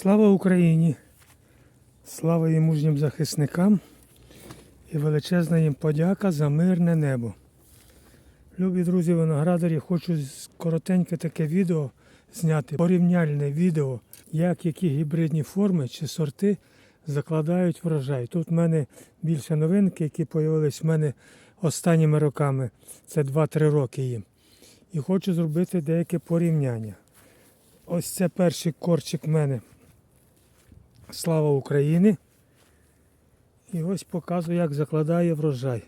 Слава Україні! Слава їм мужнім захисникам і величезна їм подяка за мирне небо. Любі друзі виноградарі, хочу коротеньке таке відео зняти, порівняльне відео, як які гібридні форми чи сорти закладають врожай. Тут в мене більше новинки, які з'явились в мене останніми роками. Це 2-3 роки їм. І хочу зробити деяке порівняння. Ось це перший корчик в мене. Слава Україні! І ось показую, як закладає врожай.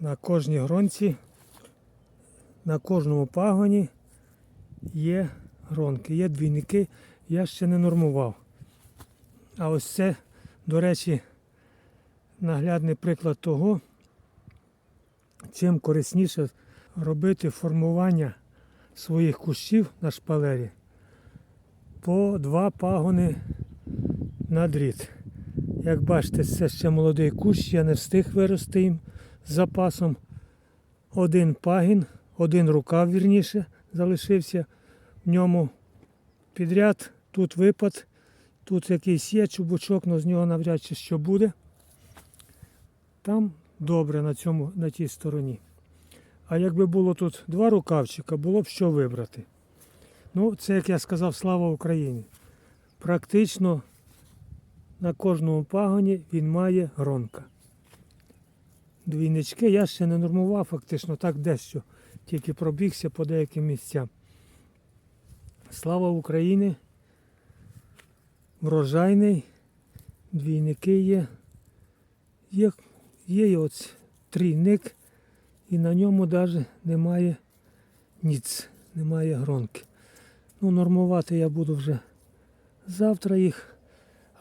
На кожній гронці, на кожному пагоні є гронки, є двійники, я ще не нормував. А ось це, до речі, наглядний приклад того, чим корисніше робити формування своїх кущів на шпалері по два пагони на. Як бачите, це ще молодий кущ, я не встиг вирости їм з запасом. Один пагін, один рукав вірніше залишився в ньому підряд. Тут випад, тут якийсь є чубучок, але з нього навряд чи що буде. Там добре на, цьому, на тій стороні. А якби було тут два рукавчика, було б що вибрати. Ну, це, як я сказав, слава Україні. Практично на кожному пагоні він має гронка. Двійнички я ще не нормував, фактично так дещо, тільки пробігся по деяким місцям. Слава Україні! Врожайний, двійники є. Є, є ось трійник, і на ньому навіть немає ніц, немає гронки. Ну, нормувати я буду вже завтра їх.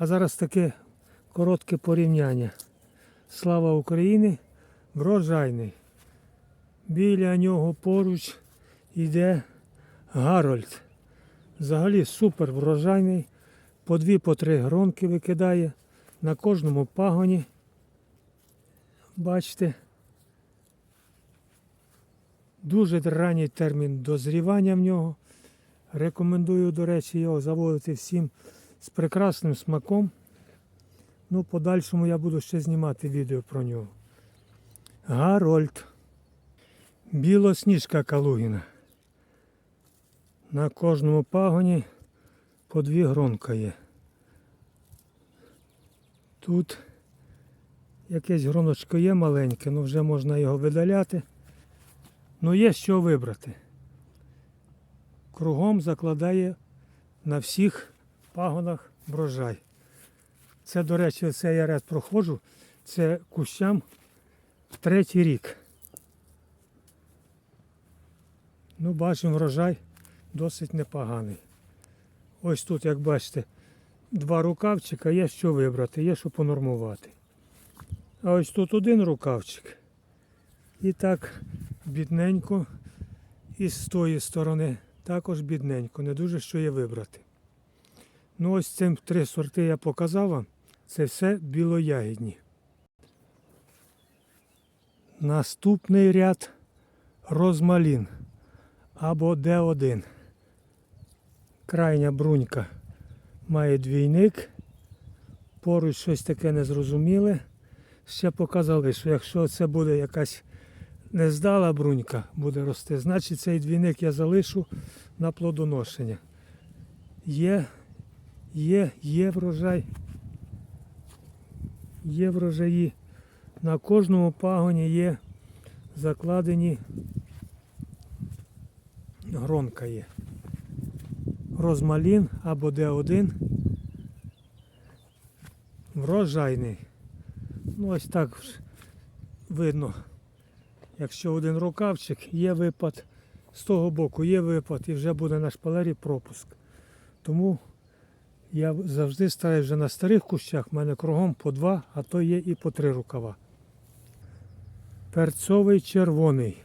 А зараз таке коротке порівняння. Слава Україні! Врожайний. Біля нього поруч йде Гарольд. Взагалі супер врожайний. По дві, по три гронки викидає на кожному пагоні. Бачите. Дуже ранній термін дозрівання в нього. Рекомендую, до речі, його заводити всім з прекрасним смаком. Ну, подальшому я буду ще знімати відео про нього. Гарольд. Білосніжка Калугіна. На кожному пагоні по дві гронка є. Тут якесь гроночко є маленьке, але вже можна його видаляти. Ну є що вибрати. Кругом закладає на всіх пагонах врожай. Це, до речі, це я ряд проходжу, це кущам третій рік. Ну, бачимо, врожай досить непоганий. Ось тут, як бачите, два рукавчика, є що вибрати, є що понормувати. А ось тут один рукавчик. І так бідненько. І з тої сторони також бідненько, не дуже що є вибрати. Ну ось цим три сорти я показав вам. Це все білоягідні. Наступний ряд розмалін або Д1. Крайня брунька має двійник. Поруч щось таке незрозуміле. Ще показали, що якщо це буде якась нездала брунька, буде рости, значить цей двійник я залишу на плодоношення. Є, є, є врожай. Є врожаї. На кожному пагоні є закладені гронка є. Розмалін або Д1. Врожайний. Ну ось так видно. Якщо один рукавчик, є випад, з того боку є випад і вже буде на шпалері пропуск. Тому я завжди стараюсь вже на старих кущах, в мене кругом по два, а то є і по три рукава. Перцовий червоний.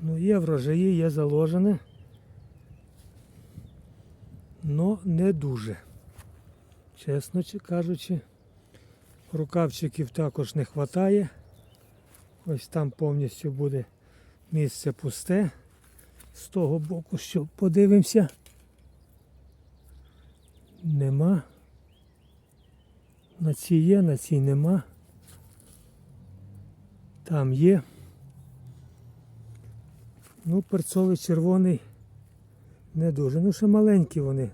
Ну, є врожаї, є заложене. Но не дуже. Чесно кажучи, рукавчиків також не вистачає. Ось там повністю буде місце пусте. З того боку, що подивимося. Нема. На цій є, на цій нема. Там є. Ну, перцовий червоний не дуже. Ну, ще маленькі вони.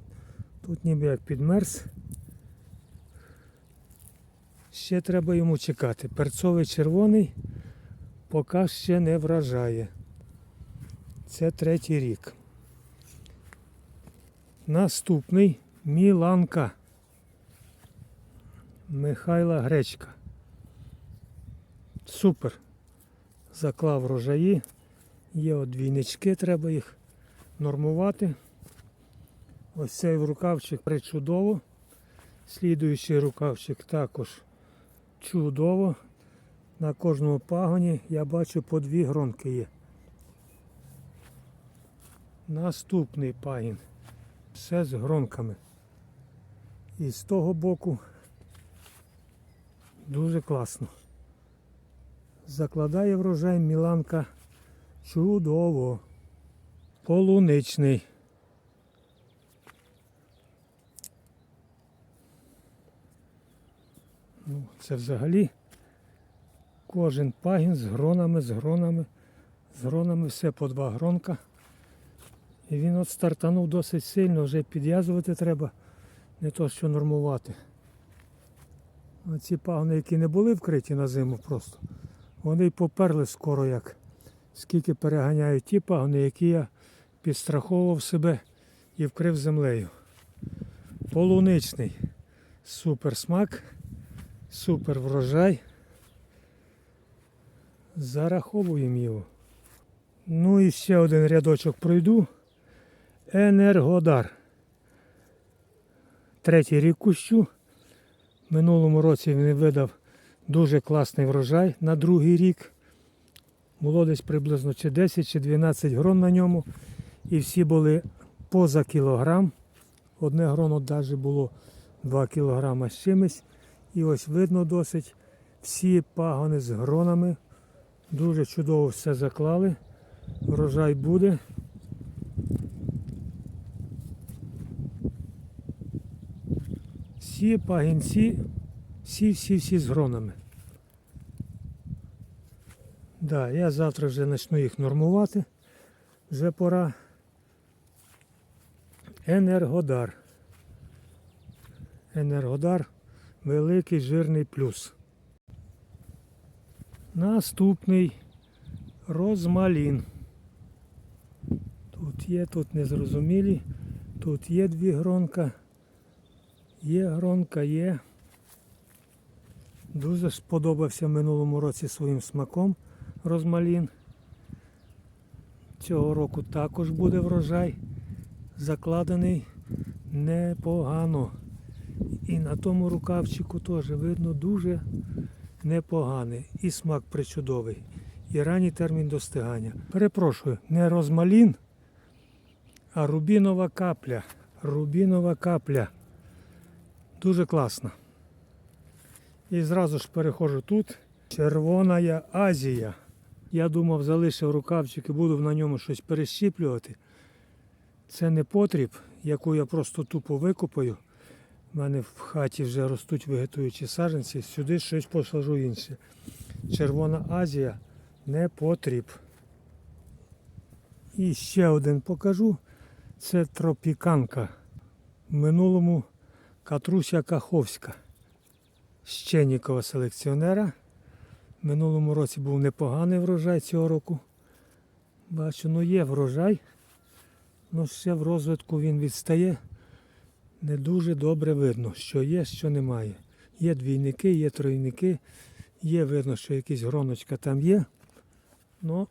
Тут ніби як підмерз. Ще треба йому чекати. Перцовий червоний поки ще не вражає. Це третій рік. Наступний Міланка. Михайла Гречка. Супер. Заклав рожаї. Є от двійнички, треба їх нормувати. Ось цей рукавчик причудово. Слідуючий рукавчик також чудово. На кожному пагоні я бачу по дві гронки є. Наступний пагін. Все з гронками. І з того боку дуже класно. Закладає врожай Міланка чудово. Полуничний. Ну, це взагалі кожен пагін з гронами, з гронами, з гронами, все по два гронка. І він от стартанув досить сильно, вже підв'язувати треба, не то що нормувати. Оці пагони, які не були вкриті на зиму просто, вони й поперли скоро як. Скільки переганяють ті пагони, які я підстраховував себе і вкрив землею. Полуничний. Супер смак, супер врожай. Зараховуємо його. Ну і ще один рядочок пройду. Енергодар. Третій рік кущу. Минулому році він видав дуже класний врожай на другий рік. Було десь приблизно чи 10 чи 12 грон на ньому. І всі були поза кілограм. Одне гроно навіть було 2 кілограма з чимось. І ось видно досить. Всі пагони з гронами. Дуже чудово все заклали. Врожай буде. Всі пагінці, всі-всі-всі з гронами. Да, я завтра вже почну їх нормувати. Вже пора. Енергодар. Енергодар великий жирний плюс. Наступний розмалін. Тут є, тут незрозумілі. Тут є дві гронка. Є гронка, є. Дуже сподобався в минулому році своїм смаком розмалін. Цього року також буде врожай. Закладений непогано. І на тому рукавчику теж видно дуже непоганий. І смак причудовий. І ранній термін достигання. Перепрошую, не розмалін, а рубінова капля. Рубінова капля. Дуже класно. І зразу ж переходжу тут. Червона Азія. Я думав, залишив рукавчик і буду на ньому щось перещіплювати. Це не потріб, яку я просто тупо викопаю. У мене в хаті вже ростуть вегетуючі саджанці, сюди щось посажу інше. Червона Азія не потріб. І ще один покажу. Це тропіканка. В минулому Катруся Каховська. Щенікова селекціонера. Минулому році був непоганий врожай цього року. Бачу, ну є врожай, але ще в розвитку він відстає. Не дуже добре видно, що є, що немає. Є двійники, є тройники, є видно, що якісь гроночка там є. але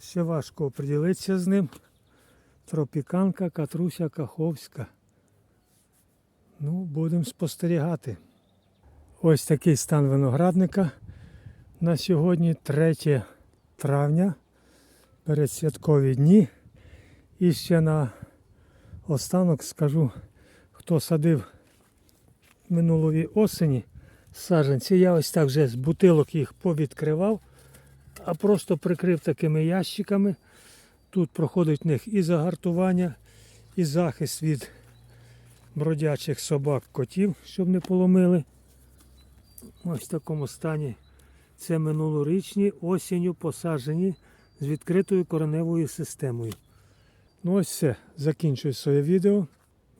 ще важко оприділитися з ним. Тропіканка Катруся Каховська. Ну, будемо спостерігати. Ось такий стан виноградника. На сьогодні 3 травня, передсвяткові дні. І ще на останок скажу, хто садив минулої осені саджанці. Я ось так вже з бутилок їх повідкривав, а просто прикрив такими ящиками. Тут проходить в них і загартування, і захист від бродячих собак, котів, щоб не поломили. Ось в такому стані. Це минулорічні осінню посаджені з відкритою кореневою системою. Ну ось все. Закінчую своє відео.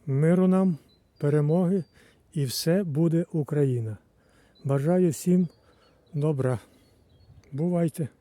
Миру нам, перемоги і все буде Україна. Бажаю всім добра. Бувайте!